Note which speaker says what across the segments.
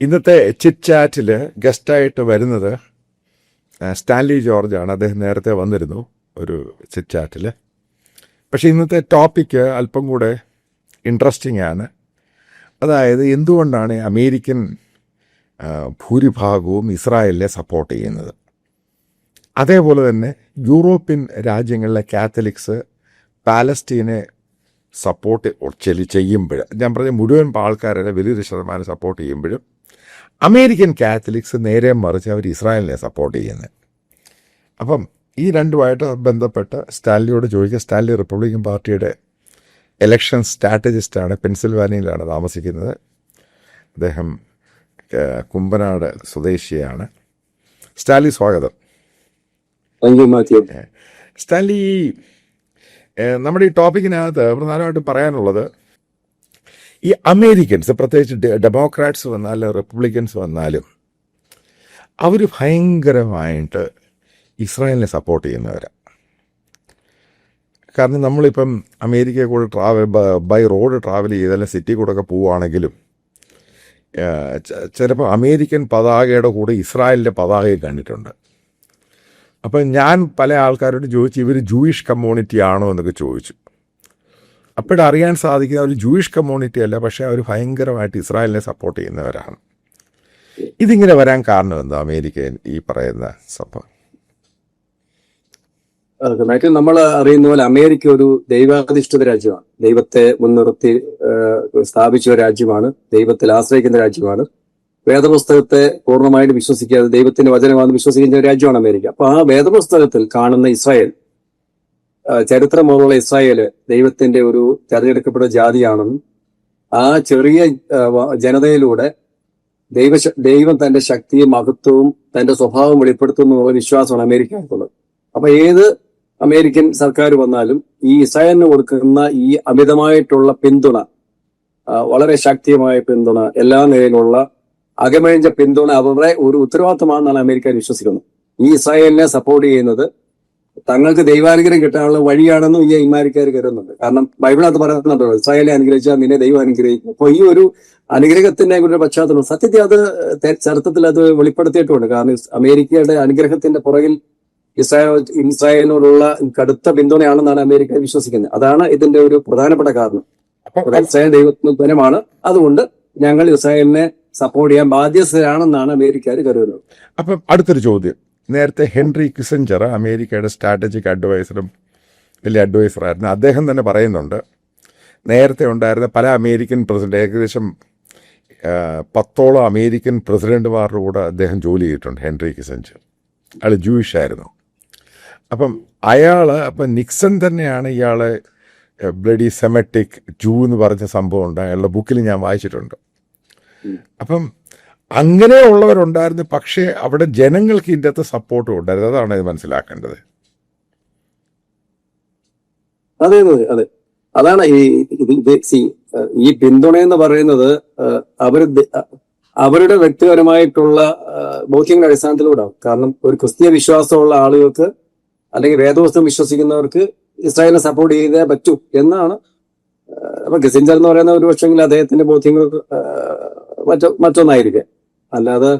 Speaker 1: ഇന്നത്തെ ചിറ്റ് ചാറ്റിൽ ഗസ്റ്റായിട്ട് വരുന്നത് സ്റ്റാൻലി ജോർജാണ്. അദ്ദേഹം നേരത്തെ വന്നിരുന്നു ഒരു ചിറ്റ് ചാറ്റിൽ പക്ഷേ ഇന്നത്തെ ടോപ്പിക്ക് അല്പം കൂടെ ഇൻട്രസ്റ്റിംഗ് ആണ്. അതായത് എന്തുകൊണ്ടാണ് അമേരിക്കൻ ഭൂരിഭാഗവും ഇസ്രായേലിനെ സപ്പോർട്ട് ചെയ്യുന്നത്? അതേപോലെ തന്നെ യൂറോപ്യൻ രാജ്യങ്ങളിലെ കാത്തലിക്സ് പാലസ്റ്റീനെ സപ്പോർട്ട് ചെയ്യുമ്പോൾ ഞാൻ പറഞ്ഞ മുഴുവൻ ആൾക്കാരുടെ വലിയൊരു ശതമാനം സപ്പോർട്ട് ചെയ്യുമ്പോഴും അമേരിക്കൻ കാത്തലിക്സ് നേരെ മറിച്ച് അവർ ഇസ്രായേലിനെ സപ്പോർട്ട് ചെയ്യുന്നത് അപ്പം ഈ രണ്ടുമായിട്ട് ബന്ധപ്പെട്ട് സ്റ്റാലിയോട് ചോദിക്കുക സ്റ്റാലി റിപ്പബ്ലിക്കൻ പാർട്ടിയുടെ ഇലക്ഷൻ സ്ട്രാറ്റജിസ്റ്റാണ് പെൻസിൽവാനിയയിലാണ് താമസിക്കുന്നത്. അദ്ദേഹം കുമ്പനാട് സ്വദേശിയാണ്. സ്റ്റാലി സ്വാഗതം. സ്റ്റാലി നമ്മുടെ ഈ ടോപ്പിക്കിനകത്ത് പ്രധാനമായിട്ടും പറയാനുള്ളത് ഈ അമേരിക്കൻസ് പ്രത്യേകിച്ച് ഡെമോക്രാറ്റ്സ് വന്നാലും റിപ്പബ്ലിക്കൻസ് വന്നാലും അവർ ഭയങ്കരമായിട്ട് ഇസ്രായേലിനെ സപ്പോർട്ട് ചെയ്യുന്നവരാണ് കാരണം നമ്മളിപ്പം അമേരിക്കയിൽ കൂടെ ട്രാവൽ ബൈ റോഡ് ട്രാവൽ ചെയ്താലും സിറ്റി കൂടെ ഒക്കെ പോവുകയാണെങ്കിലും ചിലപ്പോൾ അമേരിക്കൻ പതാകയുടെ കൂടെ ഇസ്രായേലിന്റെ പതാകയും കണ്ടിട്ടുണ്ട്. അപ്പം ഞാൻ പല ആൾക്കാരോട് ചോദിച്ചു ഇവർ ജൂയിഷ് കമ്മ്യൂണിറ്റി ആണോ എന്നൊക്കെ ചോദിച്ചു. അപ്പോഴറിയാൻ അറിയാൻ ഒരു ജൂയിഷ് കമ്മ്യൂണിറ്റി അല്ല പക്ഷേ അവർ ഭയങ്കരമായിട്ട് ഇസ്രായേലിനെ സപ്പോർട്ട് ചെയ്യുന്നവരാണ്. ഇതിങ്ങനെ വരാൻ കാരണം എന്താ അമേരിക്ക ഈ പറയുന്ന സംഭവം?
Speaker 2: അതെ, നമ്മൾ അറിയുന്ന പോലെ അമേരിക്ക ഒരു ദൈവാധിഷ്ഠിത രാജ്യമാണ്. ദൈവത്തെ മുൻനിർത്തി സ്ഥാപിച്ച രാജ്യമാണ്. ദൈവത്തിൽ ആശ്രയിക്കുന്ന രാജ്യമാണ്. വേദപുസ്തകത്തെ പൂർണമായിട്ട് വിശ്വസിക്കാതെ ദൈവത്തിന്റെ വചനമാണെന്ന് വിശ്വസിക്കുന്ന രാജ്യമാണ് അമേരിക്ക. അപ്പൊ ആ വേദപുസ്തകത്തിൽ കാണുന്ന ഇസ്രായേൽ ചരിത്രമുള്ള ഇസ്രായേൽ ദൈവത്തിന്റെ ഒരു തെരഞ്ഞെടുക്കപ്പെട്ട ജാതിയാണെന്നും ആ ചെറിയ ജനതയിലൂടെ ദൈവ ദൈവം തന്റെ ശക്തിയും മഹത്വവും തന്റെ സ്വഭാവം വെളിപ്പെടുത്തുന്നു വിശ്വാസമാണ് അമേരിക്കക്കുള്ളത് അപ്പൊ ഏത് അമേരിക്കൻ സർക്കാർ വന്നാലും ഈ ഇസ്രായേലിന് കൊടുക്കുന്ന ഈ അമിതമായിട്ടുള്ള പിന്തുണ വളരെ ശക്തിയമായ പിന്തുണ എല്ലാ നിലയിലുള്ള അകമഴിഞ്ഞ പിന്തുണ അവരുടെ ഒരു ഉത്തരവാദിത്തമാണെന്നാണ് അമേരിക്ക വിശ്വസിക്കുന്നത്. ഈ ഇസ്രായേലിനെ സപ്പോർട്ട് ചെയ്യുന്നത് തങ്ങൾക്ക് ദൈവാനുഗ്രഹം കിട്ടാനുള്ള വഴിയാണെന്നും ഈ ഇമാരിക്കാർ കരുതുന്നുണ്ട്. കാരണം ബൈബിളിനകത്ത് പറയുന്നുണ്ടോ ഇസ്രായേലെ അനുഗ്രഹിച്ചാൽ നിന്നെ ദൈവം അനുഗ്രഹിക്കും. അപ്പൊ ഈ ഒരു അനുഗ്രഹത്തിന്റെ ഒരു പശ്ചാത്തലം സത്യത്തിൽ അത് ചരിത്രത്തിൽ അത് വെളിപ്പെടുത്തിയിട്ടുണ്ട്. കാരണം അമേരിക്കയുടെ അനുഗ്രഹത്തിന്റെ പുറകിൽ ഇസ്രായേൽ ഇസ്രായേലിനോടുള്ള കടുത്ത പിന്തുണയാണെന്നാണ് അമേരിക്ക വിശ്വസിക്കുന്നത്. അതാണ് ഇതിന്റെ ഒരു പ്രധാനപ്പെട്ട കാരണം. ഇസ്രായേൽ ദൈവത്തിനമാണ് അതുകൊണ്ട് ഞങ്ങൾ ഇസ്രായേലിനെ സപ്പോർട്ട് ചെയ്യാൻ ബാധ്യസ്ഥരാണെന്നാണ് അമേരിക്കക്കാർ കരുതുന്നത്.
Speaker 1: അപ്പം അടുത്തൊരു ചോദ്യം. നേരത്തെ ഹെൻറി കിസഞ്ചർ അമേരിക്കയുടെ സ്ട്രാറ്റജിക് അഡ്വൈസറും വലിയ അഡ്വൈസറായിരുന്നു അദ്ദേഹം തന്നെ പറയുന്നുണ്ട് നേരത്തെ ഉണ്ടായിരുന്ന പല അമേരിക്കൻ പ്രസിഡന്റ് ഏകദേശം പത്തോളം അമേരിക്കൻ പ്രസിഡന്റുമാരുടെ കൂടെ അദ്ദേഹം ജോലി ചെയ്തിട്ടുണ്ട് ഹെൻറി കിസഞ്ചർ അയാൾ ജൂയിഷ് ആയിരുന്നു. അപ്പം അയാൾ അപ്പം നിക്സൺ തന്നെയാണ് ഇയാളെ ബ്ലഡി സെമറ്റിക് ജൂ എന്ന് പറഞ്ഞ സംഭവം ഉണ്ട്. അയാളുടെ ബുക്കിൽ ഞാൻ വായിച്ചിട്ടുണ്ട്. അപ്പം അങ്ങനെയുള്ളവരുണ്ടായിരുന്നു പക്ഷേ അവിടെ ജനങ്ങൾക്ക് ഇതിന്റെ അകത്ത് സപ്പോർട്ടും ഉണ്ടായിരുന്നു. അതാണ് ഇത് മനസ്സിലാക്കേണ്ടത്.
Speaker 2: അതെ അതെ അതെ. അതാണ് ഈ ഈ പിന്തുണ എന്ന് പറയുന്നത് അവർ അവർ അവരുടെ വ്യക്തിപരമായിട്ടുള്ള ബോധ്യങ്ങളുടെ അടിസ്ഥാനത്തിലൂടെ കാരണം ഒരു ക്രിസ്തീയ വിശ്വാസമുള്ള ആളുകൾക്ക് അല്ലെങ്കിൽ വേദവസ്തു വിശ്വസിക്കുന്നവർക്ക് ഇസ്രായേലിനെ സപ്പോർട്ട് ചെയ്തേ പറ്റൂ എന്നാണ് അപ്പൊ ഗസിഞ്ചർ എന്ന് പറയുന്ന ഒരു പക്ഷെങ്കിൽ അദ്ദേഹത്തിന്റെ ബോധ്യങ്ങൾ മറ്റോ മറ്റൊന്നായിരിക്കും. അല്ലാതെ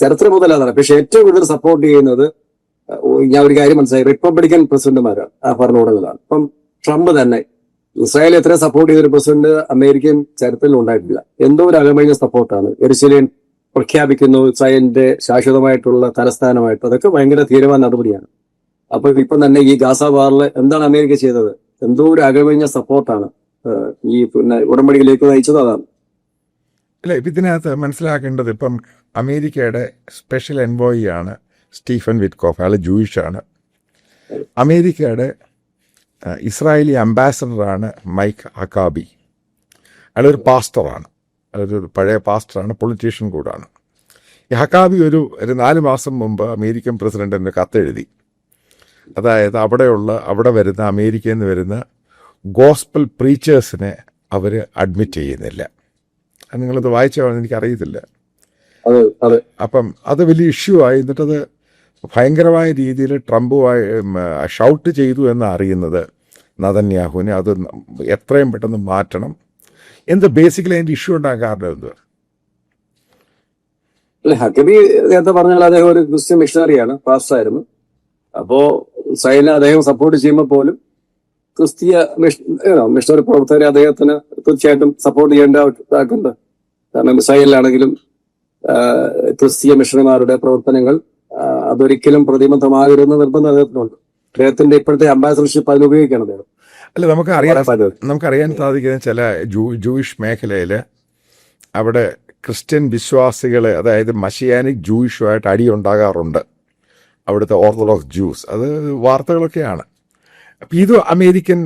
Speaker 2: ചരിത്രം മുതൽ അതാണ് പക്ഷെ ഏറ്റവും കൂടുതൽ സപ്പോർട്ട് ചെയ്യുന്നത് ഞാൻ ഒരു കാര്യം മനസ്സിലായി. റിപ്പബ്ലിക്കൻ പ്രസിഡന്റുമാരാണ് ആ ഭരണകൂടങ്ങളാണ് ഇപ്പം ട്രംപ് തന്നെ ഇസ്രായേൽ എത്ര സപ്പോർട്ട് ചെയ്തൊരു പ്രസിഡന്റ് അമേരിക്കൻ ചരിത്രത്തിൽ ഉണ്ടായിട്ടില്ല. എന്തോ ഒരു അകമഴിഞ്ഞ സപ്പോർട്ടാണ് എരിശിലേൻ പ്രഖ്യാപിക്കുന്നു ഇസ്രായേലിന്റെ ശാശ്വതമായിട്ടുള്ള തലസ്ഥാനമായിട്ട്. അതൊക്കെ ഭയങ്കര തീരുമാന നടപടിയാണ്. അപ്പൊ ഇപ്പം തന്നെ ഈ ഗാസ വാറിൽ എന്താണ് അമേരിക്ക ചെയ്തത്? എന്തോ ഒരു അകമഴിഞ്ഞ സപ്പോർട്ടാണ് ഈ പിന്നെ ഉടമ്പടിയിലേക്ക് നയിച്ചത് അതാണ്.
Speaker 1: അല്ല ഇപ്പം ഇതിനകത്ത് മനസ്സിലാക്കേണ്ടത് ഇപ്പം അമേരിക്കയുടെ സ്പെഷ്യൽ എൻവോയി ആണ് സ്റ്റീഫൻ വിറ്റ്കോഫ്. അയാൾ ജൂയിഷാണ് അമേരിക്കയുടെ ഇസ്രായേലി അംബാസഡറാണ് മൈക്ക് അക്കാബി അയാളൊരു പാസ്റ്ററാണ് അതൊരു പഴയ പാസ്റ്ററാണ് പൊളിറ്റീഷ്യൻ കൂടാണ്. ഈ ഹക്കാബി ഒരു ഒരു നാല് മാസം മുമ്പ് അമേരിക്കൻ പ്രസിഡന്റിന് കത്തെഴുതി. അതായത് അവിടെയുള്ള അവിടെ വരുന്ന അമേരിക്കയിൽ നിന്ന് വരുന്ന ഗോസ്പൽ പ്രീച്ചേഴ്സിനെ അവർ അഡ്മിറ്റ് ചെയ്യുന്നില്ല. നിങ്ങളത് വായിച്ചോ എനിക്കറിയത്തില്ല. അപ്പം അത് വലിയ ഇഷ്യൂ ആയി. എന്നിട്ടത് ഭയങ്കരമായ രീതിയിൽ ട്രംപുമായി ഷൗട്ട് ചെയ്തു എന്ന് അറിയുന്നത് നദന്യാഹുവിനെ. അത് എത്രയും പെട്ടെന്ന് മാറ്റണം. എന്ത് ബേസിക്കലി അതിന്റെ ഇഷ്യൂ ഉണ്ടാകാൻ കാരണം എന്ത്
Speaker 2: അല്ലെ ഹക്കബി നേരത്തെ പറഞ്ഞാൽ അദ്ദേഹം ഒരു ക്രിസ്ത്യൻ മിഷണറിയാണ് പാസ്റ്റായിരുന്നു അപ്പോ സൈന അദ്ദേഹം സപ്പോർട്ട് ചെയ്യുമ്പോൾ പോലും ക്രിസ്തീയ മിഷണറി പ്രവർത്തകരെ അദ്ദേഹത്തിന് തീർച്ചയായിട്ടും സപ്പോർട്ട് ചെയ്യേണ്ട ഇതായിട്ടുണ്ട് കാരണം ഇസ്രായേലിലാണെങ്കിലും ആഹ്, ക്രിസ്തീയ മിഷണറിമാരുടെ പ്രവർത്തനങ്ങൾ അതൊരിക്കലും പ്രതിബദ്ധമാകരുതെന്ന് നിർബന്ധം അദ്ദേഹത്തിനുണ്ട്. അദ്ദേഹത്തിന്റെ ഇപ്പോഴത്തെ അംബാസഡർഷിപ്പ് അതിന് ഉപയോഗിക്കണം അദ്ദേഹം.
Speaker 1: അല്ല നമുക്ക് അറിയാൻ. നമുക്കറിയാൻ സാധിക്കുന്ന ചില ജൂ ജൂയിഷ് മേഖലയിൽ അവിടെ ക്രിസ്ത്യൻ വിശ്വാസികൾ അതായത് മഷിയാനിക് ജൂയിഷുമായിട്ട് അടിയുണ്ടാകാറുണ്ട്. അവിടുത്തെ ഓർത്തഡോക്സ് ജൂസ്. അത് വാർത്തകളൊക്കെയാണ്. അപ്പം ഇത് അമേരിക്കൻ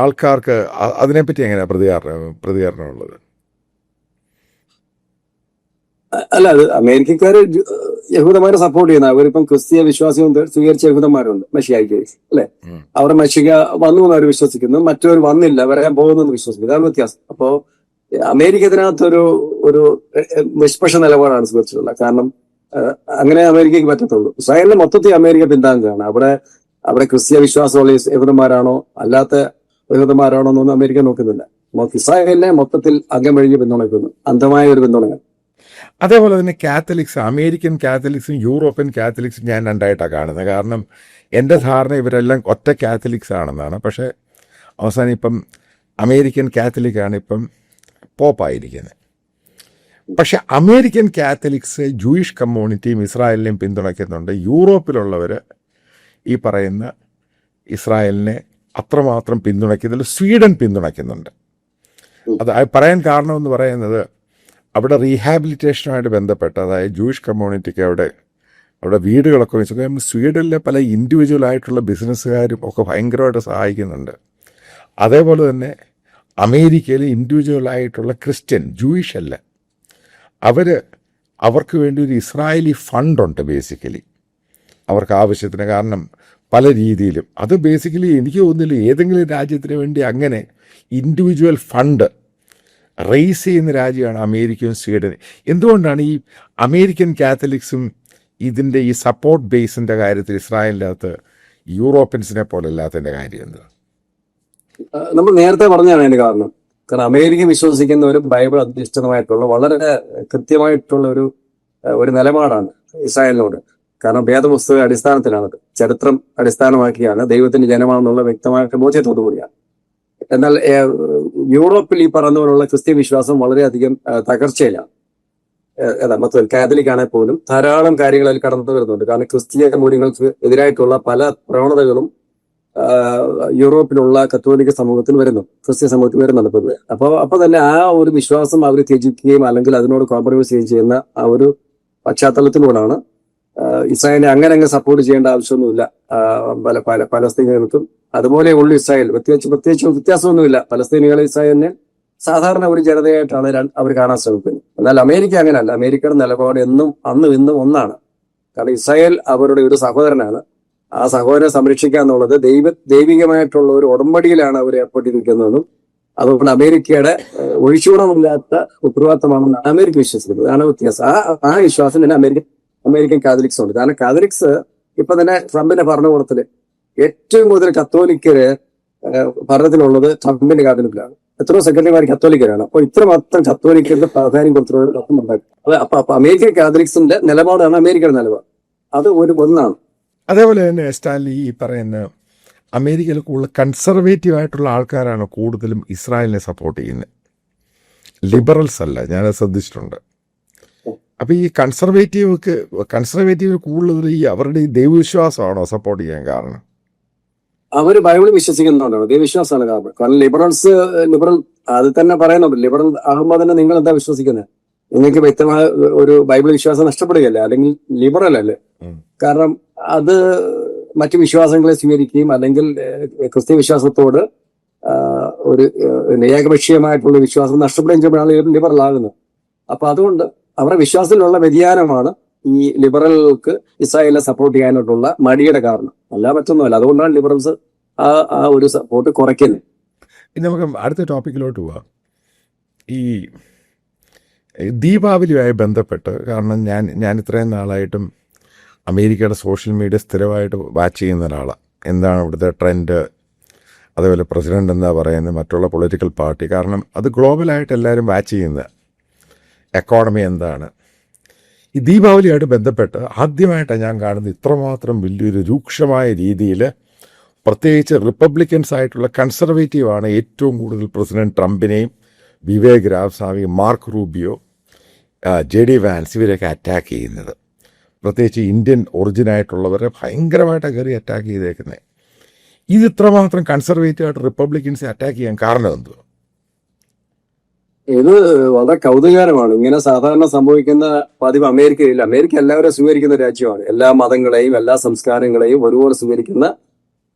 Speaker 1: ആൾക്കാർക്ക് അതിനെപ്പറ്റി എങ്ങനെയാണ് പ്രതികരണം പ്രതികരണമുള്ളത്?
Speaker 2: അല്ല അത് അമേരിക്കക്കാർ യഹൂദന്മാരെ സപ്പോർട്ട് ചെയ്യുന്ന അവരിപ്പം ക്രിസ്തീയ വിശ്വാസം സ്വീകരിച്ച യഹൂദന്മാരുണ്ട് മഷിയായിക്ക് അല്ലെ?
Speaker 1: അവർ
Speaker 2: അവരുടെ മഷിക വന്നു എന്ന് അവർ വിശ്വസിക്കുന്നു മറ്റവർ വന്നില്ല വരാൻ പോകുന്നു എന്ന് വിശ്വസിക്കുന്നു. ഇതാണ് വ്യത്യാസം. അപ്പോ അമേരിക്ക ഇതിനകത്തൊരു ഒരു നിഷ്പക്ഷ നിലപാടാണ് സ്വീകരിച്ചിട്ടുള്ളത്. കാരണം അങ്ങനെ അമേരിക്കക്ക് പറ്റത്തുള്ളൂ. ഇസ്രായേലിന് മൊത്തത്തിൽ അമേരിക്ക പിന്താങ്ങുകയാണ്. അവിടെ അവിടെ ക്രിസ്തീയ വിശ്വാസമുള്ള യഹൂ- യഹൂദന്മാരാണോ അല്ലാത്ത യഹൂദന്മാരാണോ എന്നൊന്നും അമേരിക്ക നോക്കുന്നില്ല. ഇസ്രായേലിനെ മൊത്തത്തിൽ അകം വഴിഞ്ഞ് പിന്തുണയ്ക്കുന്നു. അന്ധമായ ഒരു പിന്തുണകൾ.
Speaker 1: അതേപോലെ തന്നെ കാത്തലിക്സ് അമേരിക്കൻ കാത്തലിക്സും യൂറോപ്യൻ കാത്തലിക്സും ഞാൻ രണ്ടായിട്ടാണ് കാണുന്നത്. കാരണം എന്റെ ധാരണ ഇവരെല്ലാം ഒറ്റ കാത്തലിക്സ് ആണെന്നാണ്. പക്ഷേ അവസാനം ഇപ്പം അമേരിക്കൻ കാത്തലിക്കാണ് ഇപ്പം പോപ്പായിരിക്കുന്നത്. പക്ഷെ അമേരിക്കൻ കാത്തലിക്സ് ജൂയിഷ് കമ്മ്യൂണിറ്റിയും ഇസ്രായേലിനെയും പിന്തുണയ്ക്കുന്നുണ്ട്. യൂറോപ്പിലുള്ളവർ ഈ പറയുന്ന ഇസ്രായേലിനെ അത്രമാത്രം പിന്തുണയ്ക്കുന്നതിൽ സ്വീഡൻ പിന്തുണയ്ക്കുന്നുണ്ട്. അത് പറയാൻ കാരണമെന്ന് പറയുന്നത് അവിടെ റീഹാബിലിറ്റേഷനുമായിട്ട് ബന്ധപ്പെട്ട് അതായത് ജൂയിഷ് കമ്മ്യൂണിറ്റിക്ക് അവിടെ അവിടെ വീടുകളൊക്കെ വെച്ച് സ്വീഡനിലെ പല ഇൻഡിവിജ്വൽ ആയിട്ടുള്ള ബിസിനസ്സുകാരും ഒക്കെ ഭയങ്കരമായിട്ട് സഹായിക്കുന്നുണ്ട്. അതേപോലെ തന്നെ അമേരിക്കയിൽ ഇൻഡിവിജ്വൽ ആയിട്ടുള്ള ക്രിസ്ത്യൻ ജൂയിഷ് അല്ല. അവർ അവർക്ക് വേണ്ടി ഒരു ഇസ്രായേലി ഫണ്ടുണ്ട് ബേസിക്കലി അവർക്ക് ആവശ്യത്തിന് കാരണം പല രീതിയിലും. അത് ബേസിക്കലി എനിക്ക് തോന്നുന്നില്ല ഏതെങ്കിലും രാജ്യത്തിന് വേണ്ടി അങ്ങനെ ഇൻഡിവിജ്വൽ ഫണ്ട് റേസ് ചെയ്യുന്ന രാജ്യമാണ് അമേരിക്കയും സ്വീഡനും. എന്തുകൊണ്ടാണ് ഈ അമേരിക്കൻ കാത്തലിക്സും ഇതിന്റെ ഈ സപ്പോർട്ട് ബേസിന്റെ കാര്യത്തിൽ ഇസ്രായേലിന്റെ അകത്ത് യൂറോപ്യൻസിനെ പോലെ അല്ലാത്തതിന്റെ കാര്യം എന്ത്?
Speaker 2: നമ്മൾ നേരത്തെ പറഞ്ഞാണ് അതിന്റെ കാരണം. കാരണം അമേരിക്ക വിശ്വസിക്കുന്ന ഒരു ബൈബിൾ അധിഷ്ഠിതമായിട്ടുള്ള വളരെ കൃത്യമായിട്ടുള്ള ഒരു ഒരു നിലപാടാണ് ഇസ്രായേലിനോട്. കാരണം വേദപുസ്തക അടിസ്ഥാനത്തിലാണ് അത്. ചരിത്രം അടിസ്ഥാനമാക്കിയാണ് ദൈവത്തിന്റെ ജനമാണെന്നുള്ള വ്യക്തമായ ബോധ്യത്തോടു കൂടിയാണ്. എന്നാൽ യൂറോപ്പിൽ ഈ പറഞ്ഞ പോലുള്ള ക്രിസ്ത്യൻ വിശ്വാസം വളരെയധികം തകർച്ചയിലാണ്. മൊത്തത്തിൽ കാത്തലിക് ആണെങ്കിൽ പോലും ധാരാളം കാര്യങ്ങൾ അതിൽ കടന്നു വരുന്നുണ്ട്. കാരണം ക്രിസ്തീയ മൂല്യങ്ങൾക്ക് എതിരായിട്ടുള്ള പല പ്രവണതകളും യൂറോപ്പിലുള്ള കത്തോലിക്ക സമൂഹത്തിൽ വരുന്നു ക്രിസ്ത്യ സമൂഹത്തിൽ വരുന്നുണ്ട് പൊതുവെ. അപ്പൊ അപ്പൊ തന്നെ ആ ഒരു വിശ്വാസം അവർ ത്യജിക്കുകയും അല്ലെങ്കിൽ അതിനോട് കോംപ്രമൈസ് ചെയ്യുകയും ചെയ്യുന്ന ആ ഒരു പശ്ചാത്തലത്തിലൂടെയാണ് ഇസ്രായേലിനെ അങ്ങനെ അങ്ങ് സപ്പോർട്ട് ചെയ്യേണ്ട ആവശ്യമൊന്നുമില്ല. പല പല പലസ്തീനികൾക്കും. അതുപോലെ ഉള്ളു ഇസ്രായേൽ. പ്രത്യേകിച്ച് പ്രത്യേകിച്ച് വ്യത്യാസമൊന്നുമില്ല. പലസ്തീനികളെ ഇസ്രായേലിനെ സാധാരണ ഒരു ജനതയായിട്ടാണ് അവർ കാണാൻ ശ്രമിക്കുന്നത്. എന്നാൽ അമേരിക്ക അങ്ങനെയല്ല. അമേരിക്കയുടെ നിലപാട് എന്നും അന്നും ഇന്നും ഒന്നാണ്. കാരണം ഇസ്രായേൽ അവരുടെ ഒരു സഹോദരനാണ്. ആ സഹോദരനെ സംരക്ഷിക്കുക എന്നുള്ളത് ദൈവ ദൈവികമായിട്ടുള്ള ഒരു ഉടമ്പടിയിലാണ് അവർ ഏർപ്പെട്ടിരിക്കുന്നതെന്നും അതുകൊണ്ട് അമേരിക്കയുടെ ഒഴിച്ചുകൂടമില്ലാത്ത ഉത്തരവാദിത്തമാണെന്നാണ് അമേരിക്ക വിശ്വസിക്കുന്നത്. അതാണ് വ്യത്യാസം. ആ ആ വിശ്വാസം തന്നെ അമേരിക്കൻ അമേരിക്കൻ കാതലിക്സ് ഉണ്ട്. കാരണം കാതലിക്സ് ഇപ്പൊ തന്നെ ട്രംപിന്റെ ഭരണകൂടത്തിൽ ഏറ്റവും കൂടുതൽ കത്തോലിക്കര് ഭരണത്തിലുള്ളത് ട്രംപിന്റെ കാതലിക്കിലാണ് എത്ര സെക്രട്ടറിമാർ കത്തോലിക്കരാണ്. അപ്പോൾ ഇത്രമാത്രം കത്തോലിക്കരുടെ പ്രാധാന്യം കൊടുത്തിട്ടുള്ള തത്വം ഉണ്ടാക്കി. അപ്പൊ അപ്പൊ അമേരിക്കൻ കാതലിക്സിന്റെ നിലപാടാണ് അമേരിക്കയുടെ നിലപാട്. അത് ഒരു ഒന്നാണ്.
Speaker 1: അതേപോലെ തന്നെ സ്റ്റാൻലി ഈ പറയുന്ന അമേരിക്കയിൽ കൂടുതൽ കൺസർവേറ്റീവ് ആയിട്ടുള്ള ആൾക്കാരാണ് കൂടുതലും ഇസ്രായേലിനെ സപ്പോർട്ട് ചെയ്യുന്നത്. ലിബറൽസ് അല്ല ഞാനത് ശ്രദ്ധിച്ചിട്ടുണ്ട്. അപ്പോൾ ഈ കൺസർവേറ്റീവ്ക്ക് കൺസർവേറ്റീവ് കൂടുതൽ ഈ അവരുടെ ഈ ദൈവവിശ്വാസമാണോ സപ്പോർട്ട് ചെയ്യാൻ കാരണം?
Speaker 2: അവർ ബൈബിൾ വിശ്വസിക്കുന്നതുകൊണ്ടാണ് ദൈവവിശ്വാസമാണ് കാരണം. കാരണം ലിബറൽസ് ലിബറൽ അത് തന്നെ പറയുന്നുണ്ട് ലിബറൽ അഹമ്മദിനെ നിങ്ങൾ എന്താ വിശ്വസിക്കുന്നത് നിങ്ങൾക്ക് വ്യക്തമായ ഒരു ബൈബിൾ വിശ്വാസം നഷ്ടപ്പെടുകയല്ലേ? അല്ലെങ്കിൽ ലിബറൽ അല്ലേ? കാരണം അത് മറ്റു വിശ്വാസങ്ങളെ സ്വീകരിക്കുകയും അല്ലെങ്കിൽ ക്രിസ്ത്യ വിശ്വാസത്തോട് ഒരു ഏകപക്ഷീയമായിട്ടുള്ള വിശ്വാസം നഷ്ടപ്പെടുകയും ചെയ്യുമ്പോഴാണ് ലിബറൽ ആകുന്നത്. അപ്പൊ അതുകൊണ്ട് അവരുടെ വിശ്വാസത്തിലുള്ള വ്യതിയാനമാണ് ഈ ലിബറലുകൾക്ക് ഇസ്രായേലിനെ സപ്പോർട്ട് ചെയ്യാനായിട്ടുള്ള മടിയുടെ കാരണം. അല്ല മറ്റൊന്നുമല്ല. അതുകൊണ്ടാണ് ലിബറൽസ് ആ ആ ഒരു സപ്പോർട്ട് കുറയ്ക്കുന്നത്.
Speaker 1: ഇനി നമുക്ക് അടുത്ത ടോപ്പിക്കിലോട്ട് പോവാം. ഈ ദീപാവലിയുമായി ബന്ധപ്പെട്ട് കാരണം ഞാൻ ഞാൻ ഇത്രയും നാളായിട്ടും അമേരിക്കയുടെ സോഷ്യൽ മീഡിയ സ്ഥിരമായിട്ട് വാച്ച് ചെയ്യുന്ന ഒരാളാണ് എന്താണ് ഇവിടുത്തെ ട്രെൻഡ് അതേപോലെ പ്രസിഡന്റ് എന്താ പറയുന്നത്? മറ്റുള്ള പൊളിറ്റിക്കൽ പാർട്ടി കാരണം അത് ഗ്ലോബലായിട്ട് എല്ലാവരും വാച്ച് ചെയ്യുന്നത്. എക്കോണമി എന്താണ്? ഈ ദീപാവലിയായിട്ട് ബന്ധപ്പെട്ട് ആദ്യമായിട്ടാണ് ഞാൻ കാണുന്നത് ഇത്രമാത്രം വലിയൊരു രൂക്ഷമായ രീതിയിൽ പ്രത്യേകിച്ച് റിപ്പബ്ലിക്കൻസ് ആയിട്ടുള്ള കൺസർവേറ്റീവാണ് ഏറ്റവും കൂടുതൽ president ട്രംപിനെയും Vivek Ramaswamy Mark Rubio J D Vance ഇവരെയൊക്കെ അറ്റാക്ക് ചെയ്യുന്നത്. പ്രത്യേകിച്ച് ഇന്ത്യൻ ഒറിജിനായിട്ടുള്ളവരെ ഭയങ്കരമായിട്ടാണ് കയറി അറ്റാക്ക് ചെയ്തേക്കുന്നത് ഇത് ഇത്രമാത്രം കൺസർവേറ്റീവ് ആയിട്ട് റിപ്പബ്ലിക്കൻസിനെ അറ്റാക്ക് ചെയ്യാൻ കാരണം എന്തുവാ?
Speaker 2: ഇത് വളരെ കൗതുകകരമാണ്. ഇങ്ങനെ സാധാരണ സംഭവിക്കുന്ന പതിവ് അമേരിക്കയിൽ അമേരിക്ക എല്ലാവരും സ്വീകരിക്കുന്ന രാജ്യമാണ്. എല്ലാ മതങ്ങളെയും എല്ലാ സംസ്കാരങ്ങളെയും ഒരുപോലെ സ്വീകരിക്കുന്ന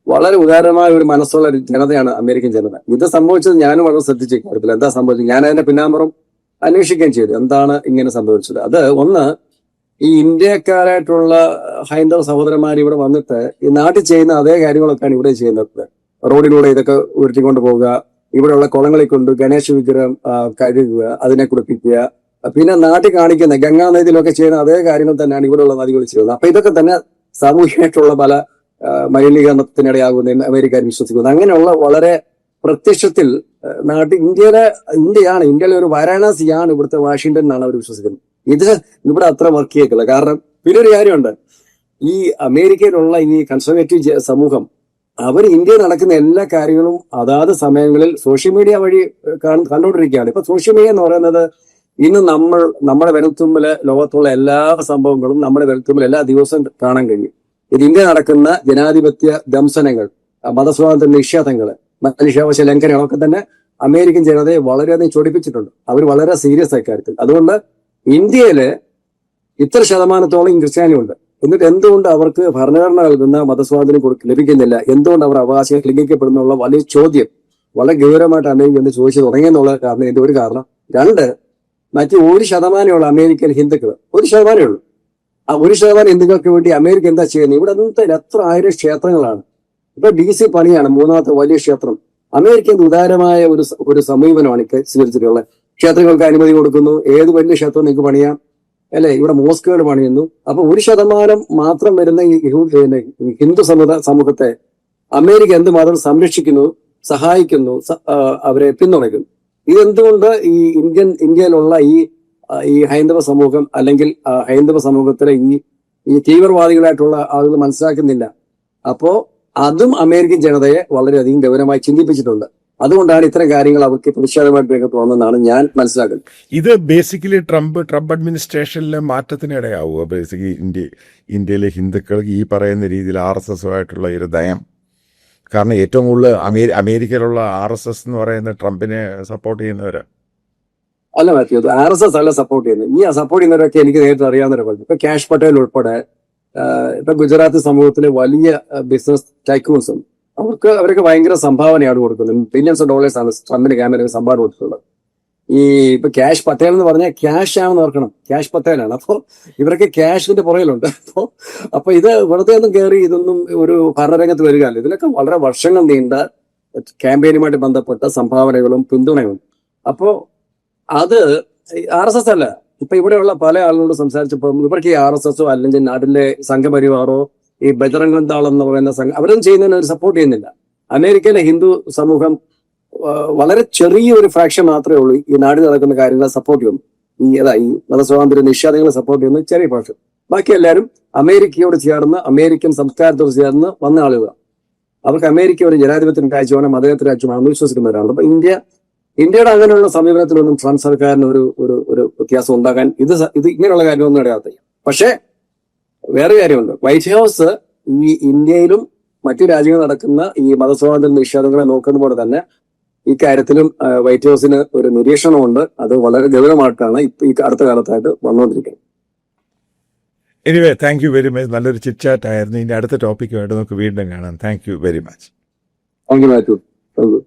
Speaker 2: വളരെ ഉദാരമായ ഒരു മനസ്സുള്ള ഒരു ജനതയാണ് അമേരിക്കൻ ജനത. ഇത് സംഭവിച്ചത് ഞാനും വളരെ ശ്രദ്ധിച്ചു കാര്യത്തിൽ എന്താ സംഭവിച്ചത്? ഞാൻ അതിന്റെ പിന്നാമ്പുറം അന്വേഷിക്കുകയും ചെയ്തു. എന്താണ് ഇങ്ങനെ സംഭവിച്ചത്? അത് ഒന്ന് ഈ ഇന്ത്യക്കാരായിട്ടുള്ള ഹൈന്ദവ സഹോദരന്മാർ ഇവിടെ വന്നിട്ട് ഈ നാട്ടിൽ ചെയ്യുന്ന അതേ കാര്യങ്ങളൊക്കെയാണ് ഇവിടെ ചെയ്യുന്നത്. റോഡിലൂടെ ഇതൊക്കെ ഉരുട്ടിക്കൊണ്ട് പോവുക ഇവിടെയുള്ള കുളങ്ങളിൽ കൊണ്ട് ഗണേശ വിഗ്രഹം കഴുകുക അതിനെ കുളിപ്പിക്കുക. പിന്നെ നാട്ടിൽ കാണിക്കുന്ന ഗംഗാ നദിയിലൊക്കെ ചെയ്യുന്ന അതേ കാര്യങ്ങൾ തന്നെയാണ് ഇവിടെയുള്ള നദികൾ ചെയ്യുന്നത്. അപ്പൊ ഇതൊക്കെ തന്നെ സാമൂഹികമായിട്ടുള്ള പല മലിനീകരണത്തിനിടയാകുന്ന അമേരിക്കൻ വിശ്വസിക്കുന്നത് അങ്ങനെയുള്ള വളരെ പ്രത്യക്ഷത്തിൽ നാട്ടിൽ ഇന്ത്യയിലെ ഇന്ത്യയാണ് ഇന്ത്യയിലെ ഒരു വാരാണസിയാണ് ഇവിടുത്തെ വാഷിംഗ്ടൺ എന്നാണ് അവർ വിശ്വസിക്കുന്നത്. ഇത് ഇവിടെ അത്ര വർക്ക് ചെയ്യത്തില്ല. കാരണം പിന്നെ ഒരു കാര്യമുണ്ട്. ഈ അമേരിക്കയിലുള്ള ഈ കൺസർവേറ്റീവ് സമൂഹം അവർ ഇന്ത്യ നടക്കുന്ന എല്ലാ കാര്യങ്ങളും അതാത് സമയങ്ങളിൽ സോഷ്യൽ മീഡിയ വഴി കണ്ടുകൊണ്ടിരിക്കുകയാണ്. ഇപ്പൊ സോഷ്യൽ മീഡിയ എന്ന് പറയുന്നത് ഇന്ന് നമ്മൾ നമ്മുടെ വിരൽത്തുമ്പിൽ ലോകത്തുള്ള എല്ലാ സംഭവങ്ങളും നമ്മുടെ വിരൽത്തുമ്പിൽ എല്ലാ ദിവസവും കാണാൻ കഴിയും. ഇത് ഇന്ത്യ നടക്കുന്ന ജനാധിപത്യ ദംശനങ്ങൾ മതസ്വാതന്ത്ര്യ നിഷേധങ്ങൾ മനുഷ്യാവകാശ ലംഘനങ്ങളൊക്കെ തന്നെ അമേരിക്കൻ ജനതയെ വളരെയധികം ചൊടിപ്പിച്ചിട്ടുണ്ട്. അവർ വളരെ സീരിയസ് ആയി കാര്യത്തിൽ. അതുകൊണ്ട് ഇന്ത്യയിൽ ഇത്ര ശതമാനത്തോളം ക്രിസ്ത്യാനി ഉണ്ട് എന്നിട്ട് എന്തുകൊണ്ട് അവർക്ക് ഭരണഘടന നൽകുന്ന മതസ്വാതന്ത്ര്യം ലഭിക്കുന്നില്ല? എന്തുകൊണ്ട് അവർ അവകാശങ്ങൾ ലംഘിക്കപ്പെടുന്നുള്ള വലിയ ചോദ്യം വളരെ ഗൗരവമായിട്ട് അമേരിക്ക എന്ന് ചോദിച്ചു തുടങ്ങിയെന്നുള്ള കാരണം ഇതിന്റെ ഒരു കാരണം. രണ്ട് മറ്റ് ഒരു ശതമാനമുള്ള അമേരിക്കൻ ഹിന്ദുക്കൾ ഒരു ശതമാനമേ ഉള്ളൂ. ആ ഒരു ശതമാനം ഹിന്ദുക്കൾക്ക് വേണ്ടി അമേരിക്ക എന്താ ചെയ്യുന്നത്? ഇവിടെ അന്നത്തെ എത്ര ആയിരം ക്ഷേത്രങ്ങളാണ്. ഇപ്പൊ ഡി സി പണിയാണ് മൂന്നാമത്തെ വലിയ ക്ഷേത്രം. അമേരിക്കൻ ഉദാരമായ ഒരു ഒരു സമീപനമാണ് സ്വീകരിച്ചിട്ടുള്ളത് ക്ഷേത്രങ്ങൾക്ക് അനുമതി കൊടുക്കുന്നു. ഏത് വലിയ ക്ഷേത്രം നിങ്ങൾക്ക് പണിയാം? അല്ലെ? ഇവിടെ മോസ്കുകൾ പണിയുന്നു. അപ്പൊ ഒരു ശതമാനം മാത്രം വരുന്ന ഹിന്ദു സമുദായ സമൂഹത്തെ അമേരിക്ക എന്തുമാത്രം സംരക്ഷിക്കുന്നു സഹായിക്കുന്നു അവരെ പിന്തുണയ്ക്കുന്നു. ഇതെന്തുകൊണ്ട് ഈ ഇന്ത്യൻ ഇന്ത്യയിലുള്ള ഈ ഈ ഹൈന്ദവ സമൂഹം അല്ലെങ്കിൽ ഹൈന്ദവ സമൂഹത്തിലെ ഈ ഈ തീവ്രവാദികളായിട്ടുള്ള ആളുകൾ മനസ്സിലാക്കുന്നില്ല. അപ്പോ അതും അമേരിക്കൻ ജനതയെ വളരെയധികം ഗൗരവമായി ചിന്തിപ്പിച്ചിട്ടുണ്ട്. അതുകൊണ്ടാണ് ഇത്തരം കാര്യങ്ങൾ അവർക്ക് പ്രതിഷേധമായിട്ട് രംഗത്ത് വന്നതെന്നാണ് ഞാൻ മനസ്സിലാക്കുന്നത്.
Speaker 1: ഇത് ബേസിക്കലി ട്രംപ് ട്രംപ് അഡ്മിനിസ്ട്രേഷനിലെ മാറ്റത്തിന് ഇടയാവുക. ബേസിക്കലി ഇന്ത്യ ഇന്ത്യയിലെ ഹിന്ദുക്കൾക്ക് ഈ പറയുന്ന രീതിയിൽ ആർ എസ് എസുമായിട്ടുള്ള ഒരു ദയം കാരണം ഏറ്റവും കൂടുതൽ അമേരി അമേരിക്കയിലുള്ള ആർ എസ് എസ് എന്ന് പറയുന്ന ട്രംപിനെ സപ്പോർട്ട് ചെയ്യുന്നവര്.
Speaker 2: അല്ല മാത്യു ആർ എസ് എസ് അല്ല സപ്പോർട്ട് ചെയ്യുന്നത്. ഈ സപ്പോർട്ട് ചെയ്യുന്നവരൊക്കെ എനിക്ക് നേരിട്ട് അറിയാവുന്നവരാണ് ഇപ്പൊ ക്യാഷ് പട്ടേൽ ഉൾപ്പെടെ ഇപ്പൊ ഗുജറാത്ത് സമൂഹത്തിലെ വലിയ ബിസിനസ് ടൈക്കൂൺസ് ഉണ്ട് അവർക്ക് അവരൊക്കെ ഭയങ്കര സംഭാവനയാണ് കൊടുക്കുന്നത്. ബില്യൺസ് ഓഫ് ഡോളേഴ്സ് ആണ് ട്രംപിന്റെ ക്യാമറ സംഭാവന കൊടുത്തിട്ടുള്ളത്. ഈ ഇപ്പൊ ക്യാഷ് പട്ടേൽ എന്ന് പറഞ്ഞാൽ ക്യാഷ് ആണെന്ന് ഓർക്കണം. ക്യാഷ് പത്തേലാണ് അപ്പോ ഇവരൊക്കെ ക്യാഷിന്റെ പുറകിലുണ്ട്. അപ്പോ അപ്പൊ ഇത് വെറുതെ ഒന്നും കയറി ഇതൊന്നും ഒരു ഭരണരംഗത്ത് വരികയല്ല. ഇതിലൊക്കെ വളരെ വർഷങ്ങൾ നീണ്ട ക്യാമ്പയിനുമായിട്ട് ബന്ധപ്പെട്ട സംഭാവനകളും പിന്തുണയും. അപ്പോ അത് ആർ എസ് എസ് അല്ല. ഇപ്പൊ ഇവിടെയുള്ള പല ആളുകളോട് സംസാരിച്ചപ്പോൾ ഇവർക്ക് ഈ ആർ എസ് എസോ അല്ലെങ്കിൽ നാട്ടിലെ സംഘപരിവാറോ ഈ ബജറംഗ് ദാൾ എന്ന് പറയുന്ന സംഘം അവരൊന്നും ചെയ്യുന്നതിന് അവർ സപ്പോർട്ട് ചെയ്യുന്നില്ല. അമേരിക്കയിലെ ഹിന്ദു സമൂഹം വളരെ ചെറിയ ഒരു ഫ്രാക്ഷൻ മാത്രമേ ഉള്ളൂ. ഈ നാട് നടക്കുന്ന കാര്യങ്ങളെ സപ്പോർട്ട് ചെയ്യുന്നു. ഈ അതാ ഈ മതസ്വാതന്ത്ര്യ നിഷേധങ്ങളെ സപ്പോർട്ട് ചെയ്യുന്ന ചെറിയ ഫ്രാക്ഷൻ ബാക്കി എല്ലാവരും അമേരിക്കയോട് ചേർന്ന് അമേരിക്കൻ സംസ്കാരത്തോട് ചേർന്ന് വന്ന ആളുകൾ അവർക്ക് അമേരിക്ക ഒരു ജനാധിപത്യം രാജ്യമാണ് മതേതര രാജ്യമാണെന്ന് വിശ്വസിക്കുന്നവരാണ്. അപ്പൊ ഇന്ത്യ ഇന്ത്യയുടെ അങ്ങനെയുള്ള സമീപനത്തിലൊന്നും ട്രംപ് സർക്കാരിന് ഒരു ഒരു വ്യത്യാസം ഉണ്ടാകാൻ ഇത് ഇത് ഇങ്ങനെയുള്ള കാര്യമൊന്നും ഇടയാത്ത പക്ഷേ വേറെ കാര്യമുണ്ട്. വൈറ്റ് ഹൗസ് ഈ ഇന്ത്യയിലും മറ്റു രാജ്യങ്ങളിൽ നടക്കുന്ന ഈ മതസ്വാതന്ത്ര്യ നിഷേധങ്ങളെ നോക്കുന്ന പോലെ തന്നെ ഈ കാര്യത്തിലും വൈറ്റ് ഹൗസിന് ഒരു നിരീക്ഷണമുണ്ട്. അത് വളരെ ഗൗരവമായിട്ടാണ് ഇപ്പൊ ഈ അടുത്ത കാലത്തായിട്ട് വന്നുകൊണ്ടിരിക്കുന്നത്.
Speaker 1: Anyway thank you very much നല്ലൊരു ചിറ്റ് ആയിരുന്നു. ഇനി അടുത്ത ടോപ്പിക്കുമായിട്ട് നമുക്ക് വീണ്ടും കാണാം. Thank you very much
Speaker 2: thank you മാറ്റു thank U